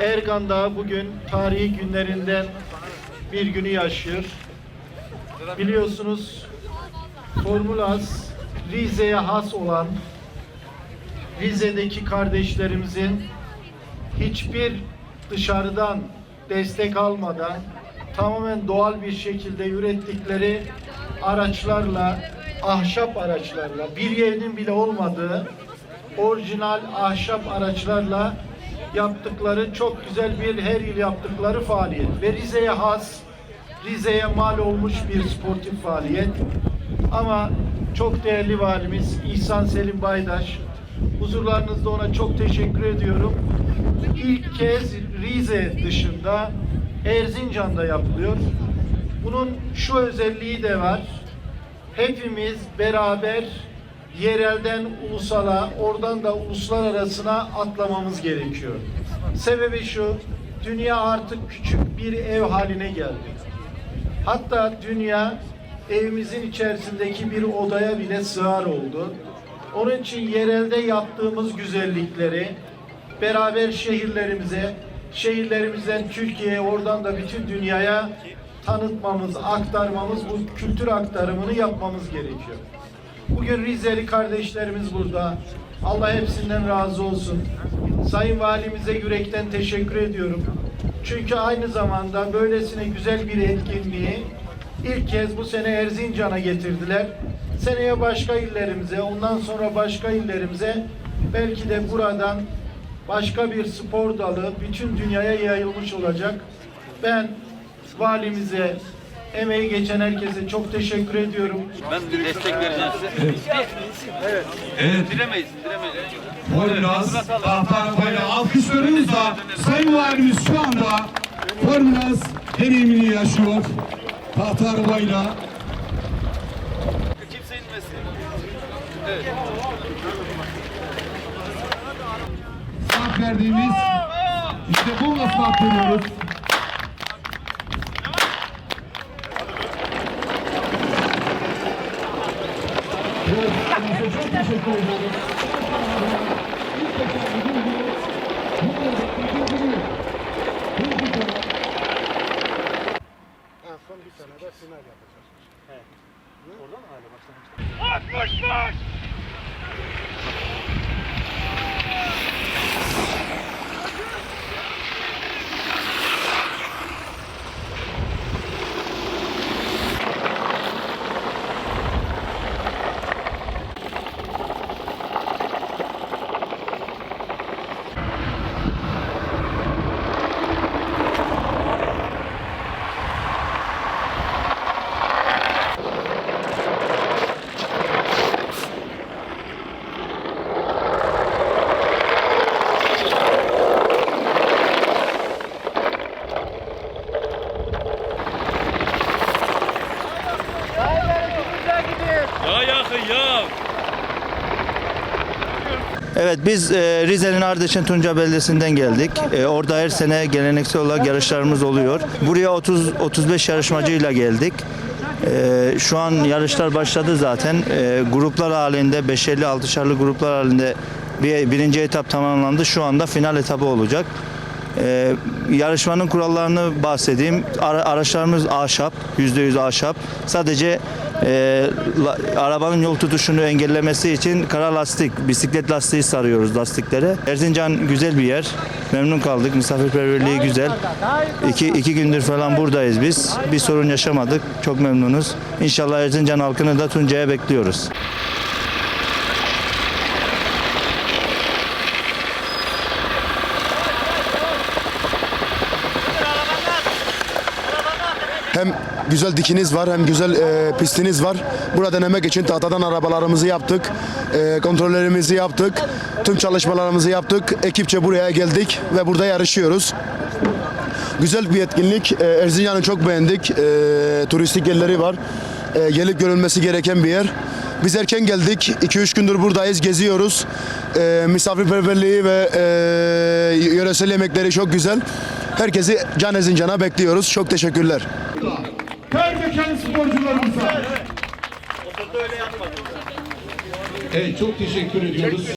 Ergan Dağı bugün tarihi günlerinden bir günü yaşıyor. Biliyorsunuz Formulas Rize'ye has olan Rize'deki kardeşlerimizin hiçbir dışarıdan destek almadan tamamen doğal bir şekilde ürettikleri araçlarla, ahşap araçlarla, bir yerinin bile olmadığı orijinal ahşap araçlarla yaptıkları çok güzel bir her yıl yaptıkları faaliyet ve Rize'ye has, Rize'ye mal olmuş bir sportif faaliyet. Ama çok değerli valimiz İhsan Selim Baydaş, huzurlarınızda ona çok teşekkür ediyorum. İlk kez Rize dışında Erzincan'da yapılıyor. Bunun şu özelliği de var. Hepimiz beraber yerelden ulusala, oradan da uluslar arasına atlamamız gerekiyor. Sebebi şu, dünya artık küçük bir ev haline geldi. Hatta dünya evimizin içerisindeki bir odaya bile sığar oldu. Onun için yerelde yaptığımız güzellikleri beraber şehirlerimize, şehirlerimizden Türkiye'ye, oradan da bütün dünyaya tanıtmamız, aktarmamız, bu kültür aktarımını yapmamız gerekiyor. Bugün Rizeli kardeşlerimiz burada. Allah hepsinden razı olsun. Sayın Valimize yürekten teşekkür ediyorum. Çünkü aynı zamanda böylesine güzel bir etkinliği ilk kez bu sene Erzincan'a getirdiler. Seneye başka illerimize, ondan sonra başka illerimize belki de buradan başka bir spor dalı bütün dünyaya yayılmış olacak. Ben valimize, emeği geçen herkese çok teşekkür ediyorum. Ben de destek vereceğim size. Evet. Evet. Diremeyiz, diremeyiz. Formulas tahta alkışlarınızla Sayın Valimiz şu anda Formulas deneyimini yaşıyor. Tahta arabayla Kimse inmesin. start verdiğimiz işte bununla start veriyoruz. Çok teşekkür ediyoruz. Ya Evet biz e, Rize'nin Ardeşen Tunca Beldesi'nden geldik. E, orada her sene geleneksel olarak yarışlarımız oluyor. Buraya 30 35 yarışmacıyla geldik. E, şu an yarışlar başladı zaten. Gruplar halinde 5'erli 6'şarlı gruplar halinde bir, birinci etap tamamlandı. Şu anda final etabı olacak. Ee, yarışmanın kurallarını bahsedeyim. Ara- araçlarımız ahşap, %100 ahşap. Sadece e, la- arabanın yol tutuşunu engellemesi için kara lastik, bisiklet lastiği sarıyoruz lastiklere. Erzincan güzel bir yer. Memnun kaldık. Misafirperverliği güzel. İki, iki gündür falan buradayız biz. Bir sorun yaşamadık. Çok memnunuz. İnşallah Erzincan halkını da Tuncay'a bekliyoruz. Hem güzel dikiniz var hem güzel e, pistiniz var. Burada denemek için tahtadan arabalarımızı yaptık. E, kontrollerimizi yaptık. Tüm çalışmalarımızı yaptık. Ekipçe buraya geldik ve burada yarışıyoruz. Güzel bir etkinlik. E, Erzincan'ı çok beğendik. E, turistik yerleri var. E, gelip görülmesi gereken bir yer. Biz erken geldik. 2-3 gündür buradayız, geziyoruz. E, misafirperverliği ve e, yöresel yemekleri çok güzel. Herkesi Can Erzincan'a bekliyoruz. Çok teşekkürler. Körbeken sporcularımıza. Evet çok teşekkür ediyoruz.